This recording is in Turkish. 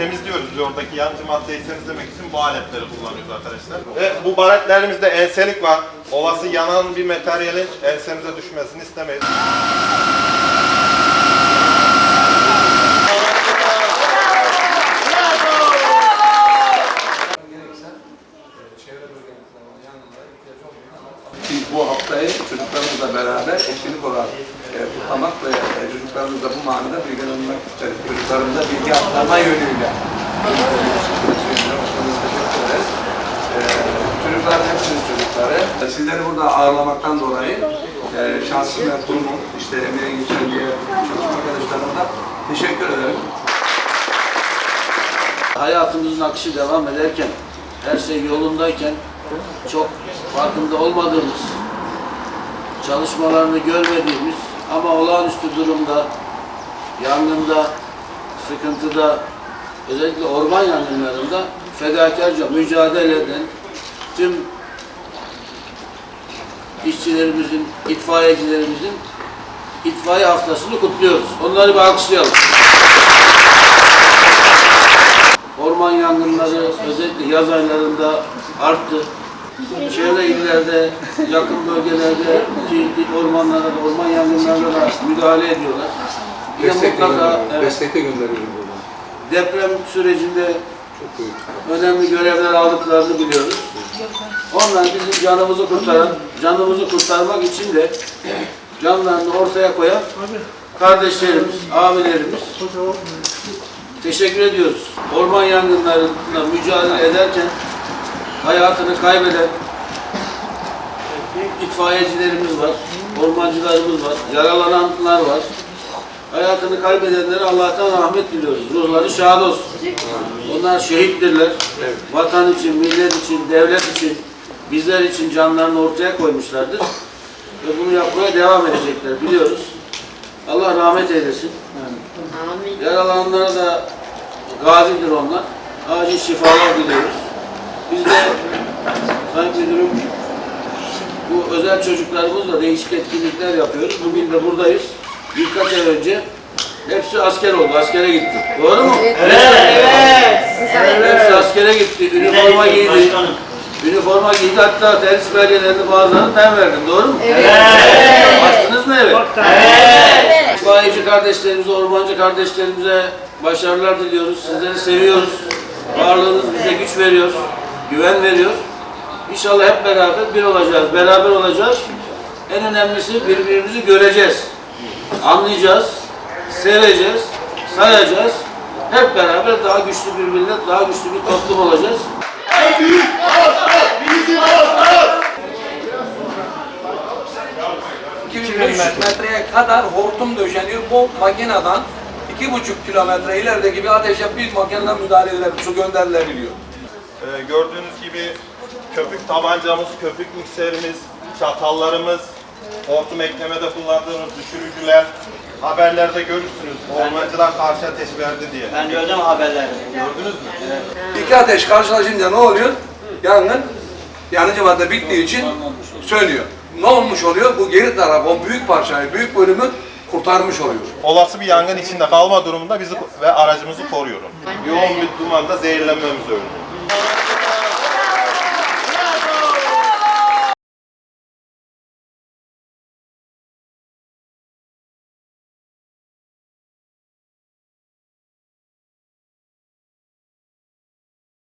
temizliyoruz. Oradaki yancı maddeyi temizlemek için bu aletleri kullanıyoruz arkadaşlar. Ve bu baretlerimizde enselik var. Olası yanan bir materyalin ensemize düşmesini istemeyiz. Biz bu haftayı çocuklarımızla etkinlik olarak e, kutlamak ve e, çocuklarımızla bu manada bilgilendirmek isteriz. Çocuklarımıza bilgi aktarma yönüyle. Teşekkür ederiz. E, çocuklar hepsinin çocukları. E, Sizleri burada ağırlamaktan dolayı e, şahsım ve kurumum, işte emeğe geçen diğer çalışma arkadaşlarıma da teşekkür ederim. hayatımızın akışı devam ederken, her şey yolundayken çok farkında olmadığımız, çalışmalarını görmediğimiz ama olağanüstü durumda, yangında, sıkıntıda, özellikle orman yangınlarında fedakarca mücadele eden tüm işçilerimizin, itfaiyecilerimizin itfaiye haftasını kutluyoruz. Onları bir alkışlayalım. Orman yangınları özellikle yaz aylarında arttı. Çevre illerde, yakın bölgelerde ormanlara da, orman yangınlarına da müdahale ediyorlar. Bir de Destek de mutlaka gönderiyorum. evet, gönderiyorum buradan. deprem sürecinde Çok büyük. önemli görevler aldıklarını biliyoruz. Onlar bizim canımızı kurtaran, canımızı kurtarmak için de canlarını ortaya koyan kardeşlerimiz, abilerimiz teşekkür ediyoruz. Orman yangınlarıyla mücadele ederken hayatını kaybeden itfaiyecilerimiz var, ormancılarımız var, yaralananlar var. Hayatını kaybedenlere Allah'tan rahmet diliyoruz. Ruhları şad olsun. Onlar şehittirler. Vatan için, millet için, devlet için, bizler için canlarını ortaya koymuşlardır. Ve bunu yapmaya devam edecekler biliyoruz. Allah rahmet eylesin. Yaralananlara da gazidir onlar. Acil şifalar diliyoruz. Biz de Sayın Müdürüm bu özel çocuklarımızla değişik etkinlikler yapıyoruz. Bugün de buradayız. Birkaç ay önce hepsi asker oldu, askere gitti. Doğru mu? Hepsi askere gitti, üniforma giydi. Üniforma giydi, hatta ders belgelerini bazılarını ben verdim, doğru mu? Evet. Bastınız mı evet? Evet. İtfaiyeci kardeşlerimize, ormancı kardeşlerimize başarılar diliyoruz. Sizleri seviyoruz. Varlığınız bize güç veriyor, güven veriyor. İnşallah hep beraber bir olacağız, beraber olacağız. En önemlisi birbirimizi göreceğiz, anlayacağız, seveceğiz, sayacağız. Hep beraber daha güçlü bir millet, daha güçlü bir toplum olacağız. 2500 metreye kadar hortum döşeniyor. Bu makineden 2,5 kilometre ilerideki bir ateşe bir makineden müdahale edilebilir. Su gönderilebiliyor. Ee, gördüğünüz gibi köpük tabancamız, köpük mikserimiz, çatallarımız, hortum eklemede kullandığımız düşürücüler, haberlerde görürsünüz. Ormancılar karşı ateş verdi diye. Ben gördüm haberleri. Gördünüz mü? İki ateş karşılaşınca ne oluyor? Yangın yanıcı madde bittiği için sönüyor. Ne olmuş oluyor? Bu geri taraf, o büyük parçayı, büyük bölümü kurtarmış oluyor. Olası bir yangın içinde kalma durumunda bizi ve aracımızı koruyor. Yoğun bir dumanda zehirlenmemiz önlüyor. Thank you.